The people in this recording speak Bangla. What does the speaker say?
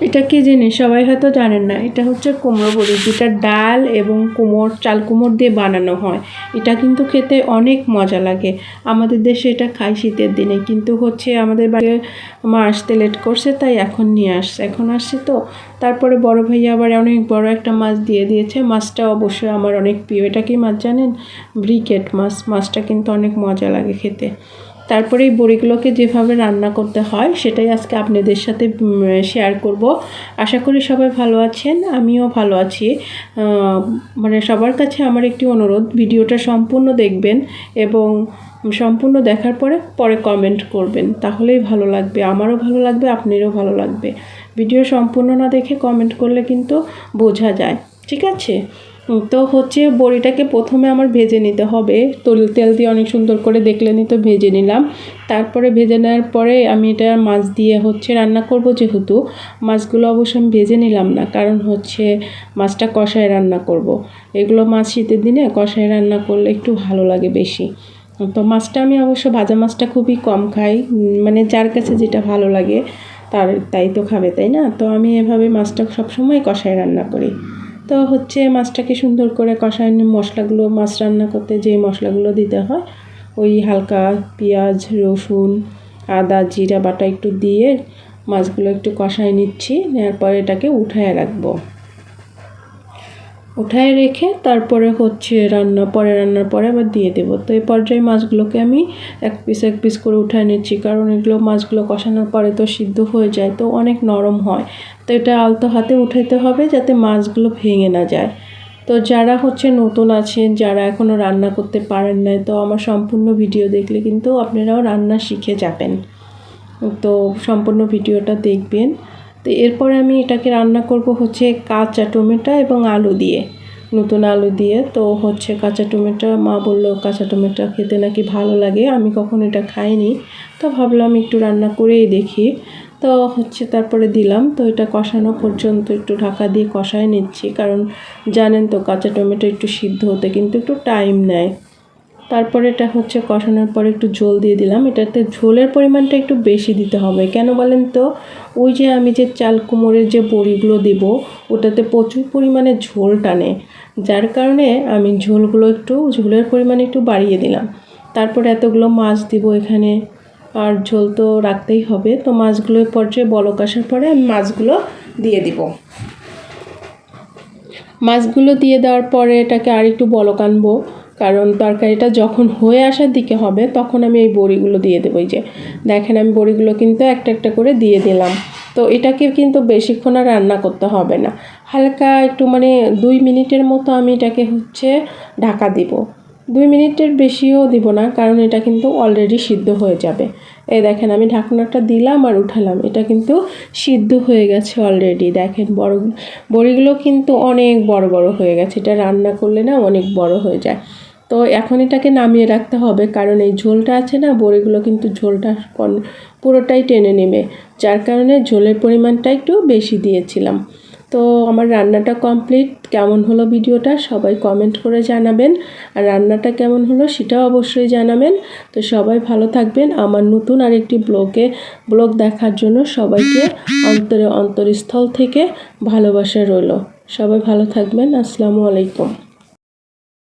এটা কি জিনিস? সবাই হয়তো জানেন না। এটা হচ্ছে কুমড়ো বড়ি, যেটা ডাল এবং কুমড় চাল কুমড় দিয়ে বানানো হয়। এটা কিন্তু খেতে অনেক মজা লাগে। আমাদের দেশে এটা খাই শীতের দিনে, কিন্তু হচ্ছে আমাদের বাড়ি মা আসতে লেট করছে, তাই এখন নিয়ে আসছে। এখন আসছে তো। তারপরে বড় ভাইয়া আবার অনেক বড় একটা মাছ দিয়ে দিয়েছে। মাছটা অবশ্যই আমার অনেক প্রিয়। এটা কি মাছ জানেন? ব্রিকেট মাছ। মাছটা কিন্তু অনেক মজা লাগে খেতে। তারপরে এই বড়িগুলোকে যেভাবে রান্না করতে হয়, সেটাই আজকে আপনাদের সাথে শেয়ার করব। আশা করি সবাই ভালো আছেন, আমিও ভালো আছি। মানে সবার কাছে আমার একটি অনুরোধ, ভিডিওটা সম্পূর্ণ দেখবেন এবং সম্পূর্ণ দেখার পরে পরে কমেন্ট করবেন। তাহলেই ভালো লাগবে, আমারও ভালো লাগবে, আপনারও ভালো লাগবে। ভিডিও সম্পূর্ণ না দেখে কমেন্ট করলে কিন্তু বোঝা যায়, ঠিক আছে? তো হচ্ছে বড়িটাকে প্রথমে আমার ভেজে নিতে হবে। তল, তেল দিয়ে অনেক সুন্দর করে দেখলেনি তো ভেজে নিলাম। তারপরে ভেজে নেওয়ার পরে আমি এটা মাছ দিয়ে হচ্ছে রান্না করব যেহেতু। মাছগুলো অবশ্য আমি ভেজে নিলাম না, কারণ হচ্ছে মাছটা কষায় রান্না করব। এগুলো মাছ শীতের দিনে কষায় রান্না করলে একটু ভালো লাগে বেশি। তো মাছটা আমি অবশ্য ভাজা মাছটা খুবই কম খাই মানে যার কাছে যেটা ভালো লাগে তার তাই তো খাবে, তাই না? তো আমি এভাবে মাছটা সবসময় কষায় রান্না করি। তো হচ্ছে মাছটাকে সুন্দর করে কষায় মশলাগুলো, মাছ রান্না করতে যে মশলাগুলো দিতে হয়, ওই হালকা পেঁয়াজ, রসুন, আদা, জিরা, বাটা একটু দিয়ে মাছগুলো একটু কষায় নিচ্ছি, নেওয়ার পরে এটাকে উঠায় রাখব। উঠায় রেখে তারপরে হচ্ছে রান্না, পরে রান্নার পরে আবার দিয়ে দেবো। তো এই পর্যায়ে মাছগুলোকে আমি এক পিস এক পিস করে উঠায় নিচ্ছি, কারণ এগুলো মাছগুলো কষানোর পরে তো সিদ্ধ হয়ে যায়, তো অনেক নরম হয়। তো এটা আলতো হাতে উঠাইতে হবে যাতে মাছগুলো ভেঙে না যায়। তো যারা হচ্ছে নতুন আছেন, যারা এখনও রান্না করতে পারেন না তো আমার সম্পূর্ণ ভিডিও দেখলে কিন্তু আপনারাও রান্না শিখে যাবেন। তো সম্পূর্ণ ভিডিওটা দেখবেন। তো এরপরে আমি এটাকে রান্না করব হচ্ছে কাঁচা টমেটো এবং আলু দিয়ে, নতুন আলু দিয়ে। তো হচ্ছে কাঁচা টমেটো, মা বলল কাঁচা টমেটো খেতে নাকি ভালো লাগে, আমি কখন এটা খাইনি। তো ভাবলাম একটু রান্না করেই দেখি। তো হচ্ছে তারপরে দিলাম। তো এটা কষানো পর্যন্ত একটু ঢাকা দিয়ে কষায় নিচ্ছি, কারণ জানেন তো কাঁচা টমেটো একটু সিদ্ধ হতে কিন্তু একটু টাইম নেয়। তারপরে এটা হচ্ছে কষানোর পরে একটু ঝোল দিয়ে দিলাম। এটাতে ঝোলের পরিমাণটা একটু বেশি দিতে হবে। কেন বলেন তো? ওই যে আমি যে চাল কুমোরের যে বড়িগুলো দেব, ওটাতে প্রচুর পরিমাণে ঝোল টানে। যার কারণে আমি ঝোলগুলো একটু, ঝোলের পরিমাণ একটু বাড়িয়ে দিলাম। তারপরে এতগুলো মাছ দিব এখানে। আর ঝোল তো রাখতেই হবে। তো মাছগুলোর পর্যায়ে বলক আসার পরে আমি মাছগুলো দিয়ে দিব। মাছগুলো দিয়ে দেওয়ার পরে এটাকে আর একটু বলক আনব। কারণ তরকারিটা যখন হয়ে আসার দিকে হবে, তখন আমি এই বড়িগুলো দিয়ে দেবো। এই যে, দেখেন আমি বড়িগুলো কিন্তু একটা একটা করে দিয়ে দিলাম। তো এটাকে কিন্তু বেশিক্ষণ আর রান্না করতে হবে না। হালকা একটু মানে দুই মিনিটের মতো আমি এটাকে হচ্ছে ঢাকা দিব। দুই মিনিটের বেশিও দিব না, কারণ এটা কিন্তু অলরেডি সিদ্ধ হয়ে যাবে। এই দেখেন আমি ঢাকনাটা দিলাম আর উঠালাম। এটা কিন্তু সিদ্ধ হয়ে গেছে অলরেডি দেখেন বড়, বড়িগুলো কিন্তু অনেক বড় বড় হয়ে গেছে। এটা রান্না করলে না অনেক বড় হয়ে যায়। তো এখন এটাকে নামিয়ে রাখতে হবে, কারণ এই ঝোলটা আছে না, বড়িগুলো কিন্তু ঝোলটা পুরোটাই টেনে নেবে। যার কারণে ঝোলের পরিমাণটা একটু বেশি দিয়েছিলাম। তো আমার রান্নাটা কমপ্লিট, কেমন হলো ভিডিওটা সবাই কমেন্ট করে জানাবেন। আর রান্নাটা কেমন হলো সেটাও অবশ্যই জানাবেন। তো সবাই ভালো থাকবেন। আমার নতুন আরেকটি ব্লগে, ব্লগ দেখার জন্য সবাইকে অন্তরে অন্তরস্থল থেকে ভালোবাসা রইল। সবাই ভালো থাকবেন। আসসালামু আলাইকুম।